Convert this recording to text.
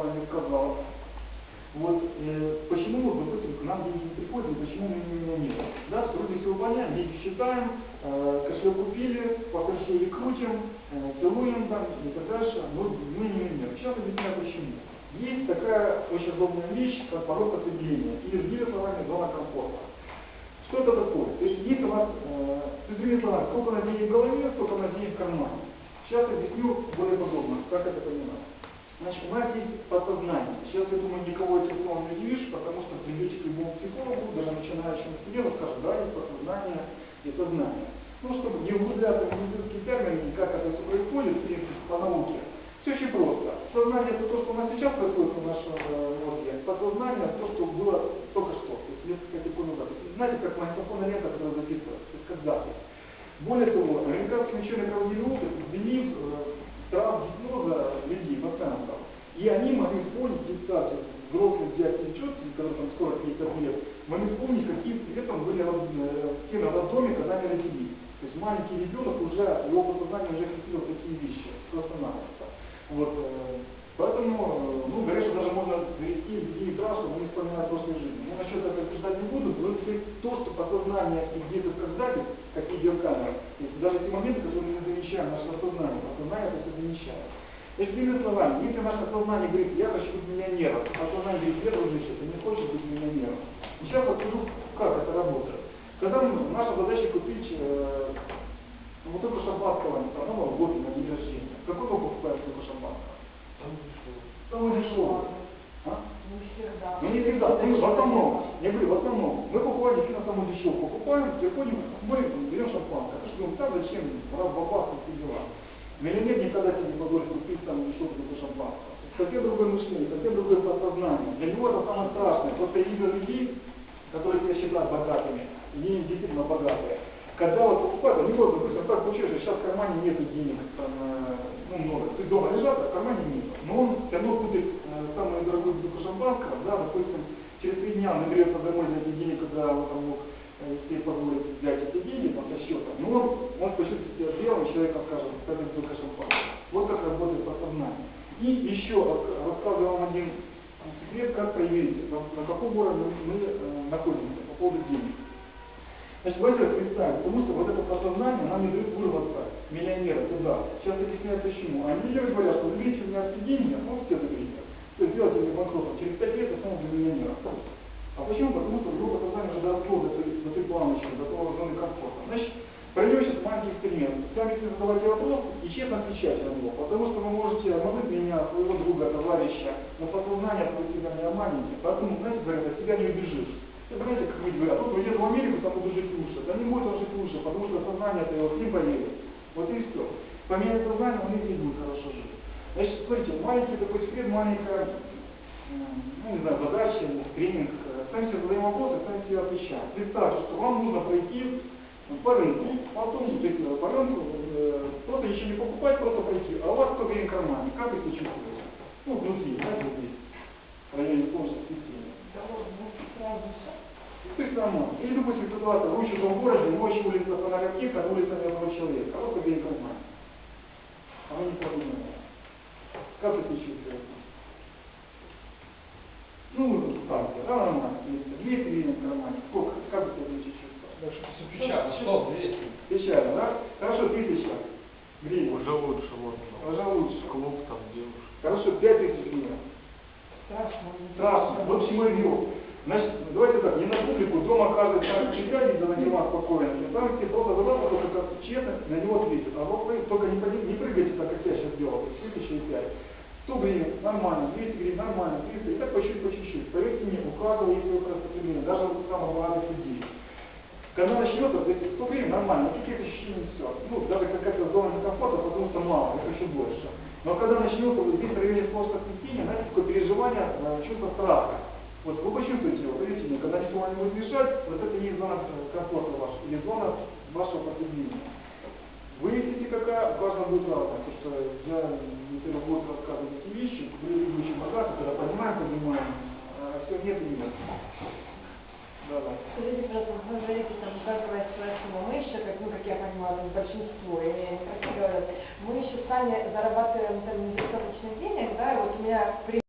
Павловна не сказала. Вот э, почему, допустим, к нам деньги не приходят, и почему мы не миллионеры? Да, вроде все выполняем, деньги считаем, э, кошелек купили, покошели крутим, э, целуем там и так дальше, но мы не миллионеры. Сейчас объясняю почему. Есть такая очень удобная вещь, как порог потребления, или другими словами, зона комфорта. Что это такое? То есть есть у вас, э, есть, другими словами, сколько у нас денег в голове, сколько у нас денег в кармане. Сейчас объясню более подробно, как это понимать. Значит, у нас есть подсознание. Сейчас, я думаю, никого этим словом не удивишь, потому что придете к любому психологу, даже начинающему себе, он скажет, да, есть подсознание и сознание. Ну, чтобы не углубляться в медицинские термины, как это все происходит, в принципе, по науке, все очень просто. Сознание это то, что у нас сейчас происходит в нашем э, мозге. Подсознание это то, что было только что, то есть несколько секунд назад. Знаете, как магнитофонная лента, которая записывается, то есть как запись. Более того, американский ученый проводили опыт, ввели цветом были в роддоме, когда они родились. То есть маленький ребенок уже, его подсознание уже фиксировал такие вещи, просто-напросто. Вот, э, поэтому, э, ну, что даже можно довести людей до чтобы они вспоминали прошлой жизни. Ну, насчет этого обсуждать не буду, но это то, что подсознание и где-то запись, как видеокамера, то есть даже те моменты, которые мы замечаем, наше подсознание, подсознание это все замечает. Другими словами, если наше сознание говорит, я хочу быть миллионером, а сознание говорит, нет, дружище, ты не хочешь быть миллионером. И сейчас расскажу, как это работает. Когда мы- наша задача купить э, ну, вот только шампанского на Нового года, на день рождения. Какой вы покупаете только шампанского? Самое дешевое. А? Не всегда. Ну не всегда, ну, в основном, я говорю, в основном, мы покупаем действительно самую дешевую, покупаем, приходим, мы берем шампанское, потому что думаем, так зачем, раз бабах, все дела. Миллионер никогда себе не позволит купить там дешевую бутылку шампанского. Совсем другое мышление, совсем другое подсознание. Для него это самое страшное. Просто я видел людей, которые себя считают богатыми, и они действительно богатые. Когда вот покупают, они вот, допустим, так получилось, что сейчас в кармане нету денег, там, э, ну, много, есть дома лежат, а в кармане нет. Но он все равно купит э, самую дорогую бутылку шампанского, да, допустим, через три дня он наберется домой за эти деньги, когда он там мог э, себе позволить взять эти деньги там, со счета. Но он, он почувствует себя белым человеком, скажем, это бутылка шампанского. Вот как работает подсознание. И еще рас- рассказываю вам один секрет, как проверить, на, на каком уровне мы э, находимся по поводу денег. Значит, давайте представим, потому что вот это подсознание нам не дает вырваться миллионера туда. Сейчас объясняю почему. А миллионеры говорят, что заберите у меня все деньги, ну все заберите. То есть сделайте мне банкротом. Через 5 лет я стану миллионером. А почему? Потому что его подсознание уже доросло до этой, до этой планочки, до того зоны комфорта. Значит, проведем сейчас маленький эксперимент. Сами задавайте вопрос и честно отвечайте на него. Потому что вы можете обмануть меня, своего друга, товарища, но подсознание вы себя не обманете. Поэтому, знаете, говорят, от себя не убежишь. Вы знаете, как люди говорят, вот уеду в Америку, там буду жить лучше. Да не будет он жить лучше, потому что сознание это его ним поверит. Вот и все. Поменять сознание, он и не будет хорошо жить. Значит, смотрите, маленький такой секрет, маленькая, ну не знаю, задача, тренинг. Сами себе задаем вопросы, сами себе отвечаем. Представьте, что вам нужно пройти по рынку, потом то есть, э, по рынку, э, просто ничего не покупать, просто пройти. А у вас 100 гривен в кармане, как себя чувствуете? Ну, внутри, знаете, вот здесь, в районе солнечной системы. Да вот, ну, есть нормально. Или, допустим, ситуация, в чужом городе, ночью улица фонаря а улица ни одного человека, а вот тебе в кармане. А вы не подумали. Как вы себя чувствуете? Ну, так, да, нормально. Если 200 гривен в кармане, сколько, как вы себя будете чувствовать? Да, что все печально, что, 200? Печально, да? Хорошо, 1000 гривен. Уже лучше можно. Уже лучше. Клуб там, девушка. Хорошо, 5000 гривен. Страшно. Страшно. Вот я вел. Значит, давайте так, не на публику, дома каждый себя не на дела спокойно. Ставите просто задачу, только как честно на него ответит. А вот вы только не, поди- не прыгайте так, как я сейчас делал, тысяча и пять. 100 гривен, нормально, 200 гривен, нормально, 300, и так по чуть-чуть, по чуть-чуть. Поверьте мне, у каждого есть свое потребление, даже у самых богатых людей. Когда начнется, то есть 100 гривен нормально, какие-то ощущения все. Ну, даже какая-то зона некомфорта, потому что мало, это еще больше. Но когда начнется вот здесь в районе сложного смятения, знаете, такое переживание, э, чувство страха. Вот вы почувствуете его, поверьте мне, когда никто вам не будет мешать, вот это не зона э, комфорта ваша, или зона вашего потребления. Выясните, какая, каждого будет разная, потому что я не буду рассказывать эти вещи, люди очень богаты, когда понимаем, понимаем, а все нет и нет. Да, да. Скажите, пожалуйста, вы говорите, там, каждого спросила, мы еще, как, ну, как я понимаю, там, большинство, я не говорю, мы еще сами зарабатываем там недостаточно денег, да, и вот у меня при